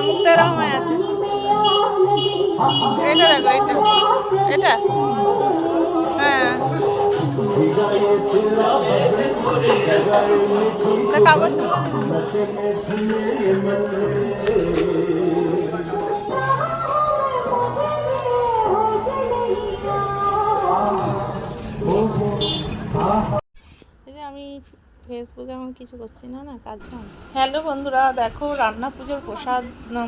মুখটা না মুখটা আছে। এটা দেখো এটা। এটা? হ্যাঁ। এটা কাগজ? ফেসবুকে এখন কিছু করছি না না কাজ হ্যালো বন্ধুরা দেখো রান্না পুজোর প্রসাদ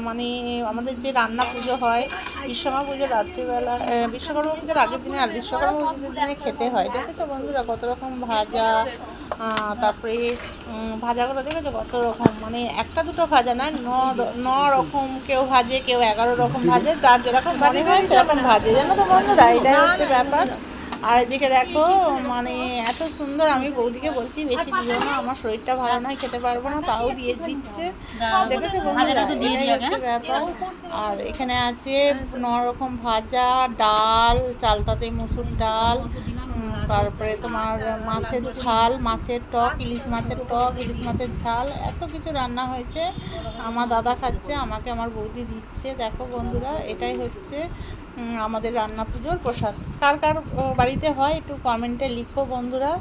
মানে আমাদের যে রান্না পুজো হয় বিশ্বকর্মা পুজোর রাত্রিবেলা বিশ্বকর্মা পুজোর আগের দিনে আর বিশ্বকর্মা পুজোর দিনে খেতে হয়। দেখেছ বন্ধুরা কত রকম ভাজা তারপরে ভাজাগুলো দেখেছ কত রকম? মানে একটা দুটো ভাজা নয় ন ন রকম কেউ ভাজে কেউ এগারো রকম ভাজে যার যেরকম ভাজে সেরকম ভাজে। জানো তো বন্ধুরা এটাই হচ্ছে ব্যাপার। আর এদিকে দেখো মানে এত সুন্দর আমি বৌদিকে বলছি বেশি দিও না আমার শরীরটা ভালো নয় খেতে পারব না তাও দিয়ে দিচ্ছে। দেখেছ হচ্ছে ব্যাপার। আর এখানে আছে রকম ভাজা ডাল চালতাতে মুসুর ডাল তারপরে তোমার মাছের ঝাল মাছের টক ইলিশ মাছের টক ইলিশ মাছের ঝাল এত কিছু রান্না হয়েছে। আমার দাদা খাচ্ছে আমাকে আমার বৌদি দিচ্ছে। দেখো বন্ধুরা এটাই হচ্ছে আমাদের রান্না পুজোর প্রসাদ। কার কার বাড়িতে হয় একটু কমেন্টে লিখো বন্ধুরা।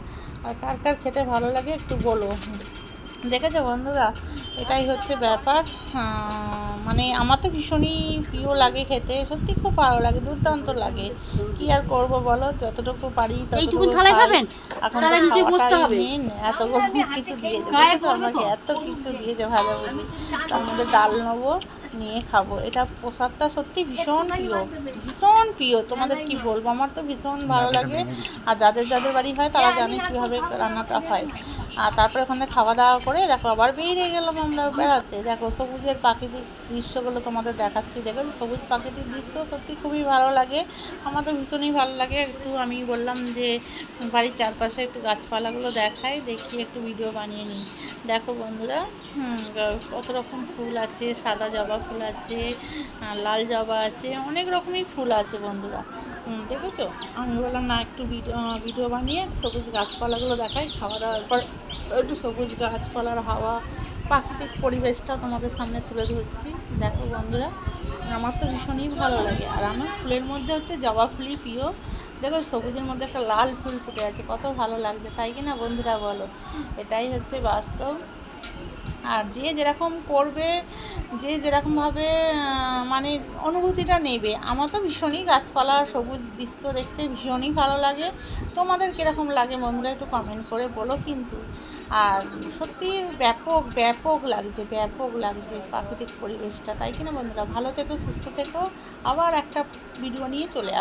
আর কার কার খেতে ভালো লাগে একটু বলো। দেখেছ বন্ধুরা? এটাই হচ্ছে ব্যাপার। মানে আমার তো ভীষণই প্রিয় লাগে খেতে সত্যি খুব ভালো লাগে দুর্দান্ত লাগে। কি আর করব বলো? যতটুকু পারি ততটুকু খাবেন? এখন। মেন এতগুলো কিছু দিয়েছে আমাকে এত কিছু দিয়েছে ভাজা ভুজি তার মধ্যে ডাল নেব নিয়ে খাব। এটা প্রসাদটা সত্যি ভীষণ প্রিয় ভীষণ প্রিয়। তোমাদের কি বলব? আমার তো ভীষণ ভালো লাগে। আর যাদের যাদের বাড়ি হয় তারা জানে কীভাবে রান্নাটা হয়। আর তারপরে ওখানে খাওয়া দাওয়া করে দেখো আবার বেরিয়ে গেলাম আমরা বেড়াতে। দেখো সবুজের প্রাকৃতিক দৃশ্যগুলো তোমাদের দেখাচ্ছি। দেখো সবুজ প্রাকৃতিক দৃশ্য সত্যি খুবই ভালো লাগে। আমার তো ভীষণই ভালো লাগে। একটু আমি বললাম যে বাড়ির চারপাশে একটু গাছপালাগুলো দেখাই, দেখি একটু ভিডিও বানিয়ে নিই। দেখো বন্ধুরা কত রকম ফুল আছে, সাদা জবা ফুল আছে লাল জবা আছে, অনেক রকমই ফুল আছে বন্ধুরা। দেখেছ? আমি বললাম, না, একটু ভিডিও ভিডিও বানিয়ে সবুজ গাছপালাগুলো দেখাই, খাওয়া দাওয়ার পর একটু সবুজ গাছপালার হাওয়া, প্রাকৃতিক পরিবেশটা তোমাদের সামনে তুলে ধরছি। দেখো বন্ধুরা, আমার তো ভীষণই ভালো লাগে। আর আমার ফুলের মধ্যে হচ্ছে জবা ফুলই প্রিয়। দেখো, সবুজের মধ্যে একটা লাল ফুল ফুটে আছে, কত ভালো লাগছে, তাই কি না বন্ধুরা বলো? এটাই হচ্ছে বাস্তব। আর যে যেরকম করবে, যে যেরকমভাবে মানে অনুভূতিটা নেবে, আমার তো ভীষণই গাছপালা, সবুজ দৃশ্য দেখতে ভীষণই ভালো লাগে। তোমাদের কীরকম লাগে বন্ধুরা একটু কমেন্ট করে বলো কিন্তু। আর সত্যি ব্যাপক ব্যাপক লাগছে ব্যাপক লাগছে প্রাকৃতিক পরিবেশটা, তাই কিনা বন্ধুরা? ভালো থেকো, সুস্থ থেকো, আবার একটা ভিডিও নিয়ে চলে